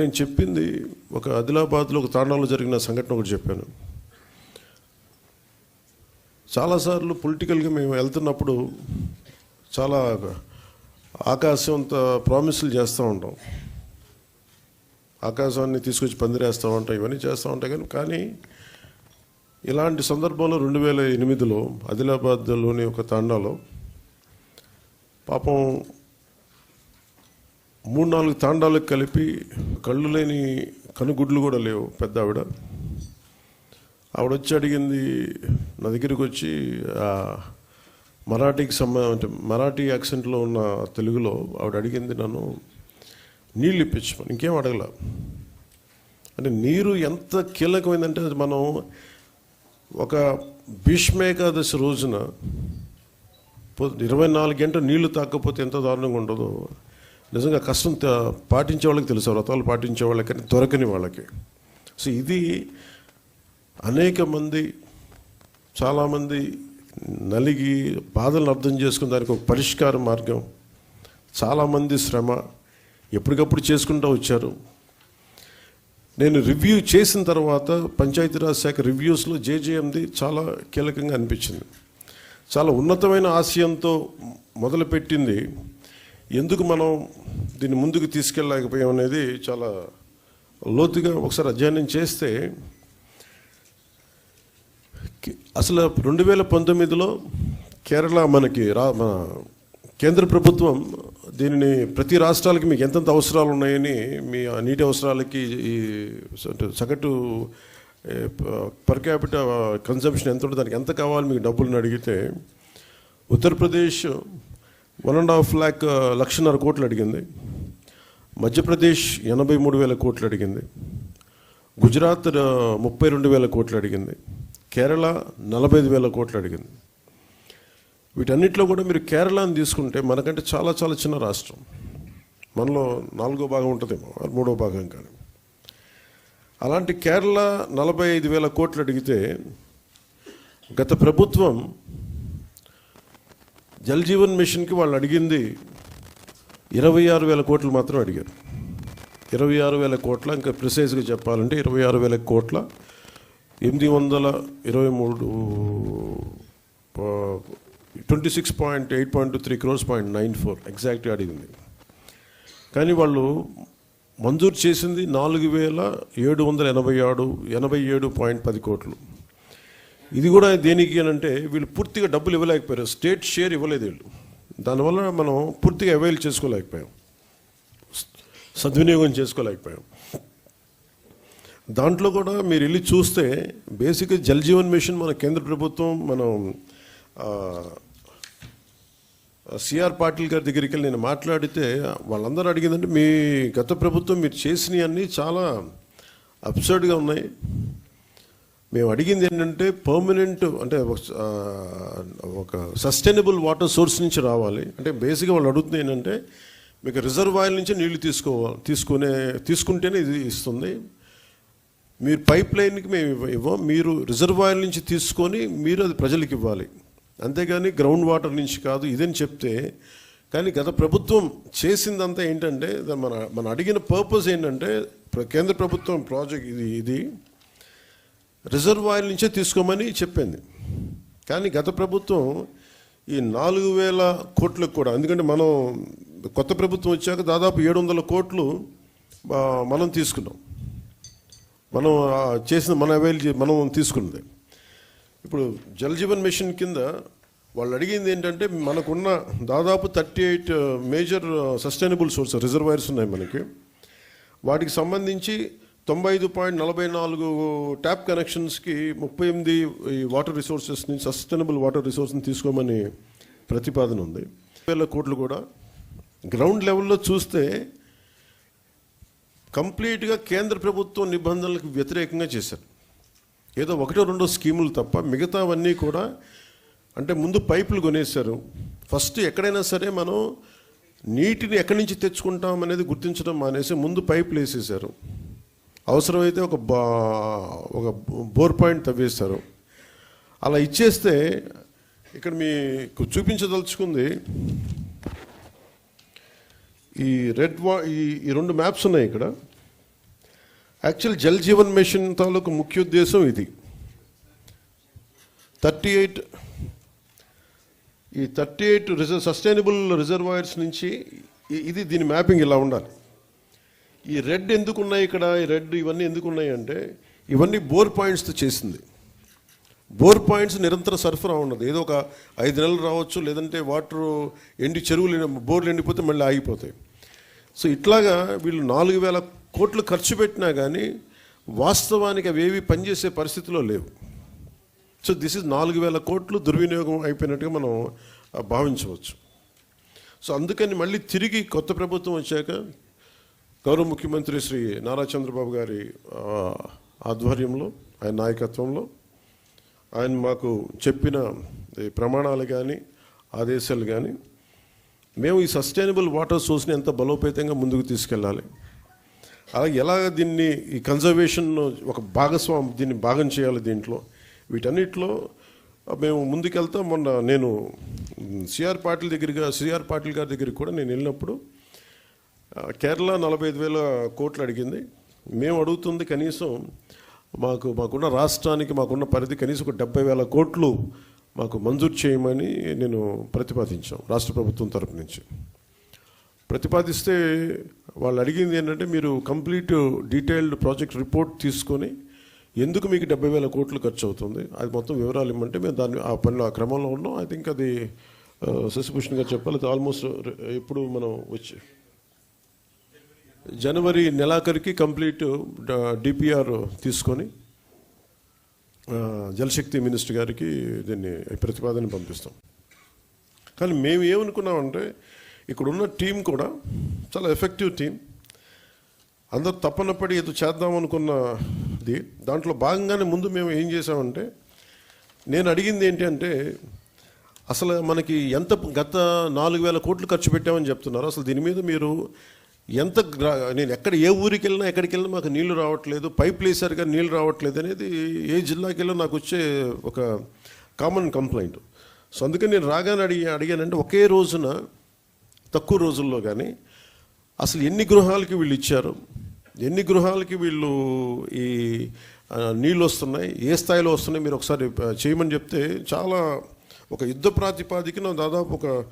నేను చెప్పింది ఒక ఆదిలాబాద్లో ఒక తాండాలో జరిగిన సంఘటన ఒకటి చెప్పాను. చాలాసార్లు పొలిటికల్గా మేము వెళ్తున్నప్పుడు చాలా ఆకాశంత ప్రామిసులు చేస్తూ ఉంటాం. ఆకాశాన్ని తీసుకొచ్చి పందిరేస్తూ ఉంటాం ఇవన్నీ చేస్తూ ఉంటాయి కానీ కానీ ఇలాంటి సందర్భంలో రెండు వేల ఎనిమిదిలో ఆదిలాబాద్లోని ఒక తాండాలో పాపం మూడు నాలుగు తాండాలకు కలిపి కళ్ళు లేని కనుగుడ్లు కూడా లేవు పెద్ద ఆవిడ ఆవిడ వచ్చి అడిగింది నా దగ్గరికి వచ్చి మరాఠీకి సంబంధం అంటే మరాఠీ యాక్సెంట్లో ఉన్న తెలుగులో ఆవిడ అడిగింది నన్ను నీళ్ళు ఇప్పించమని. ఇంకేం అడగల. అంటే నీరు ఎంత కీలకమైందంటే అది మనం ఒక భీష్మేకాదశి రోజున ఇరవై నాలుగు గంటలు నీళ్ళు తాకపోతే ఎంత దారుణంగా ఉండదో నిజంగా కష్టం పాటించే వాళ్ళకి తెలుసు వ్రతాలు పాటించే వాళ్ళకి దొరకని వాళ్ళకి. సో ఇది అనేక మంది చాలామంది నలిగి బాధలను అర్థం చేసుకుని దానికి ఒక పరిష్కార మార్గం. చాలామంది శ్రమ ఎప్పటికప్పుడు చేసుకుంటూ వచ్చారు. నేను రివ్యూ చేసిన తర్వాత పంచాయతీరాజ్ శాఖ రివ్యూస్లో జేజేఎంది చాలా కీలకంగా అనిపించింది. చాలా ఉన్నతమైన ఆశయంతో మొదలుపెట్టింది. ఎందుకు మనం దీన్ని ముందుకు తీసుకెళ్ళలేకపోయాం అనేది చాలా లోతుగా ఒకసారి అధ్యయనం చేస్తే అసలు రెండు వేల పంతొమ్మిదిలో కేరళ మనకి రా మన కేంద్ర ప్రభుత్వం దీనిని ప్రతి రాష్ట్రాలకి మీకు ఎంతెంత అవసరాలు ఉన్నాయని మీ ఆ నీటి అవసరాలకి ఈ సగటు పర్ క్యాపిట కన్సంప్షన్ ఎంత ఉంటుంది దానికి ఎంత కావాలి మీకు డబ్బులను అడిగితే Uttar Pradesh one and half lakh లక్షన్నర కోట్లు అడిగింది. మధ్యప్రదేశ్ ఎనభై మూడు వేల కోట్లు అడిగింది. గుజరాత్ ముప్పై రెండు వేల కోట్లు అడిగింది. కేరళ నలభై ఐదు వేల కోట్లు అడిగింది. వీటన్నిటిలో కూడా మీరు కేరళని తీసుకుంటే మనకంటే చాలా చాలా చిన్న రాష్ట్రం. మనలో నాలుగో భాగం ఉంటుందేమో మూడో భాగం కానీ అలాంటి కేరళ నలభై ఐదు వేల కోట్లు అడిగితే గత ప్రభుత్వం జల్ జీవన్ మిషన్కి వాళ్ళు అడిగింది ఇరవై ఆరు వేల కోట్లు మాత్రం అడిగారు. ఇరవై ఆరు వేల కోట్ల ఇంకా ప్రిసైజ్గా చెప్పాలంటే ఇరవై ఆరు వేల కోట్ల ఎనిమిది వందల ఇరవై మూడు twenty six point eight point three crores point nine four ఎగ్జాక్ట్గా అడిగింది. కానీ వాళ్ళు మంజూరు చేసింది నాలుగు వేల ఏడు వందల ఎనభై ఆరు ఎనభై ఏడు పాయింట్ పది కోట్లు. ఇది కూడా దేనికి అని అంటే వీళ్ళు పూర్తిగా డబ్బులు ఇవ్వలేకపోయారు. స్టేట్ షేర్ ఇవ్వలేదు వీళ్ళు. దానివల్ల మనం పూర్తిగా అవైల్ చేసుకోలేకపోయాం. సద్వినియోగం చేసుకోలేకపోయాం. దాంట్లో కూడా మీరు వెళ్ళి చూస్తే బేసిక్గా జలజీవన్ మిషన్ మన కేంద్ర ప్రభుత్వం మనం సిఆర్ పాటిల్ గారి దగ్గరికి వెళ్ళి నేను మాట్లాడితే వాళ్ళందరూ అడిగిందంటే మీ గత ప్రభుత్వం మీరు చేసినవి అన్నీ చాలా అప్సర్డ్గా ఉన్నాయి. మేము అడిగింది ఏంటంటే పర్మనెంట్ అంటే ఒక- ఒక సస్టైనబుల్ వాటర్ సోర్స్ నుంచి రావాలి. అంటే బేసిక్గా వాళ్ళు అడుగుతుంది ఏంటంటే మీకు రిజర్వాయర్ నుంచి నీళ్ళు తీసుకోవాలి తీసుకునే తీసుకుంటేనే ఇది ఇస్తుంది. మీరు పైప్ లైన్కి మేము ఇవ్వం మీరు రిజర్వాయర్ నుంచి తీసుకొని మీరు అది ప్రజలకు ఇవ్వాలి. అంతేగాని గ్రౌండ్ వాటర్ నుంచి కాదు ఇదని చెప్తే. కానీ గత ప్రభుత్వం చేసిందంతా ఏంటంటే మన మన అడిగిన పర్పస్ ఏంటంటే కేంద్ర ప్రభుత్వం ప్రాజెక్ట్ ఇది ఇది రిజర్వాయర్ నుంచే తీసుకోమని చెప్పింది. కానీ గత ప్రభుత్వం ఈ నాలుగు వేల కోట్లకు కూడా ఎందుకంటే మనం కొత్త ప్రభుత్వం వచ్చాక దాదాపు ఏడు వందల కోట్లు మనం తీసుకున్నాం. మనం చేసిన మన అవైల్ మనం తీసుకున్నది. ఇప్పుడు జలజీవన్ మిషన్ కింద వాళ్ళు అడిగింది ఏంటంటే మనకున్న దాదాపు thirty eight major sustainable source reservoirs ఉన్నాయి మనకి. వాటికి సంబంధించి తొంభై ఐదు పాయింట్ నలభై నాలుగు ట్యాప్ కనెక్షన్స్కి ముప్పై ఎనిమిది ఈ వాటర్ రిసోర్సెస్ నుంచి సస్టైనబుల్ వాటర్ రిసోర్స్ని తీసుకోమని ప్రతిపాదన ఉంది. వేల కోట్లు కూడా. గ్రౌండ్ లెవెల్లో చూస్తే కంప్లీట్గా కేంద్ర ప్రభుత్వం నిబంధనలకు వ్యతిరేకంగా చేశారు. ఏదో ఒకటో రెండో స్కీములు తప్ప మిగతావన్నీ కూడా అంటే ముందు పైపులు కొనేశారు. ఫస్ట్ ఎక్కడైనా సరే మనం నీటిని ఎక్కడి నుంచి తెచ్చుకుంటాం అనేది గుర్తించడం మానేసి ముందు పైపులు వేసేసారు అవసరమైతే ఒక బా ఒక బోర్ పాయింట్ తవ్వేస్తారు. అలా ఇచ్చేస్తే ఇక్కడ మీకు చూపించదలుచుకుంది ఈ రెడ్ వా ఈ ఈ రెండు మ్యాప్స్ ఉన్నాయి ఇక్కడ. యాక్చువల్ జల్ జీవన్ మిషన్ తాలూకు ముఖ్య ఉద్దేశం ఇది. థర్టీ ఎయిట్ ఈ thirty eight reserve sustainable reservoirs నుంచి ఇది దీని మ్యాపింగ్ ఇలా ఉండాలి. ఈ రెడ్ ఎందుకు ఉన్నాయి ఇక్కడ? ఈ రెడ్ ఇవన్నీ ఎందుకు ఉన్నాయి అంటే ఇవన్నీ బోర్ పాయింట్స్తో చేసింది. బోర్ పాయింట్స్ నిరంతర సరఫరా ఉండదు ఏదో ఒక ఐదు నెలలు రావచ్చు లేదంటే వాటర్ ఎండి చెరువులు బోర్లు ఎండిపోతే మళ్ళీ ఆగిపోతాయి. సో ఇట్లాగా వీళ్ళు నాలుగు వేల కోట్లు ఖర్చు పెట్టినా కానీ వాస్తవానికి అవి ఏవి పనిచేసే పరిస్థితిలో లేవు. సో దిస్ ఇస్ నాలుగు వేల కోట్లు దుర్వినియోగం అయిపోయినట్టుగా మనం భావించవచ్చు. సో అందుకని మళ్ళీ తిరిగి కొత్త ప్రభుత్వం వచ్చాక గౌరవ ముఖ్యమంత్రి శ్రీ నారా చంద్రబాబు గారి ఆధ్వర్యంలో ఆయన నాయకత్వంలో ఆయన మాకు చెప్పిన ప్రమాణాలు కానీ ఆదేశాలు కానీ మేము ఈ సస్టైనబుల్ వాటర్ సోర్స్ని ఎంత బలోపేతంగా ముందుకు తీసుకెళ్ళాలి. అలాగే ఎలా దీన్ని ఈ కన్జర్వేషన్ ఒక భాగస్వామి దీన్ని భాగం చేయాలి దీంట్లో. వీటన్నిటిలో మేము ముందుకెళ్తా. మొన్న నేను సిఆర్ పాటిల్ దగ్గరగా సిఆర్ పాటిల్ గారి దగ్గరికి కూడా నేను వెళ్ళినప్పుడు కేరళ నలభై ఐదు వేల కోట్లు అడిగింది. మేము అడుగుతుంది కనీసం మాకు మాకున్న రాష్ట్రానికి మాకున్న పరిధి కనీసం ఒక డెబ్బై వేల కోట్లు మాకు మంజూరు చేయమని నేను ప్రతిపాదించాం రాష్ట్ర ప్రభుత్వం తరపు నుంచి. ప్రతిపాదిస్తే వాళ్ళు అడిగింది ఏంటంటే మీరు కంప్లీట్ డీటెయిల్డ్ ప్రాజెక్ట్ రిపోర్ట్ తీసుకొని ఎందుకు మీకు డెబ్బై వేల కోట్లు ఖర్చు అవుతుంది? అది మొత్తం వివరాలు ఇవ్వమంటే మేము దాన్ని ఆ పనిలో ఆ క్రమంలో ఉన్నాం. ఐ థింక్ అది శశిభూషణ్ గారు చెప్పాలి ఆల్మోస్ట్ ఇప్పుడు మనం వచ్చి జనవరి నెలాఖరికి కంప్లీట్ డిపిఆర్ తీసుకొని జలశక్తి మినిస్టర్ గారికి దీన్ని ప్రతిపాదన పంపిస్తాం. కానీ మేము ఏమనుకున్నామంటే ఇక్కడున్న టీం కూడా చాలా ఎఫెక్టివ్ టీం. అందరు తప్పన పడి ఏదో చేద్దాం అనుకున్నది. దాంట్లో భాగంగానే ముందు మేము ఏం చేసామంటే నేను అడిగింది ఏంటి అంటే అసలు మనకి ఎంత గత నాలుగు వేల కోట్లు ఖర్చు పెట్టామని చెప్తున్నారు. అసలు దీని మీద మీరు ఎంత నేను ఎక్కడ ఏ ఊరికి వెళ్ళినా ఎక్కడికి వెళ్ళినా మాకు నీళ్ళు రావట్లేదు. పైప్ వేసారు నీళ్ళు రావట్లేదు అనేది ఏ జిల్లాకి వెళ్ళినా నాకు వచ్చే ఒక కామన్ కంప్లైంట్ సో అందుకని నేను రాగానే అడిగి అడిగానంటే ఒకే రోజున తక్కువ రోజుల్లో కానీ అసలు ఎన్ని గృహాలకి వీళ్ళు ఇచ్చారు? ఎన్ని గృహాలకి వీళ్ళు ఈ నీళ్ళు వస్తున్నాయి? ఏ స్థాయిలో వస్తున్నాయి? మీరు ఒకసారి చేయమని చెప్తే చాలా ఒక యుద్ధ ప్రాతిపాదికన దాదాపు ఒక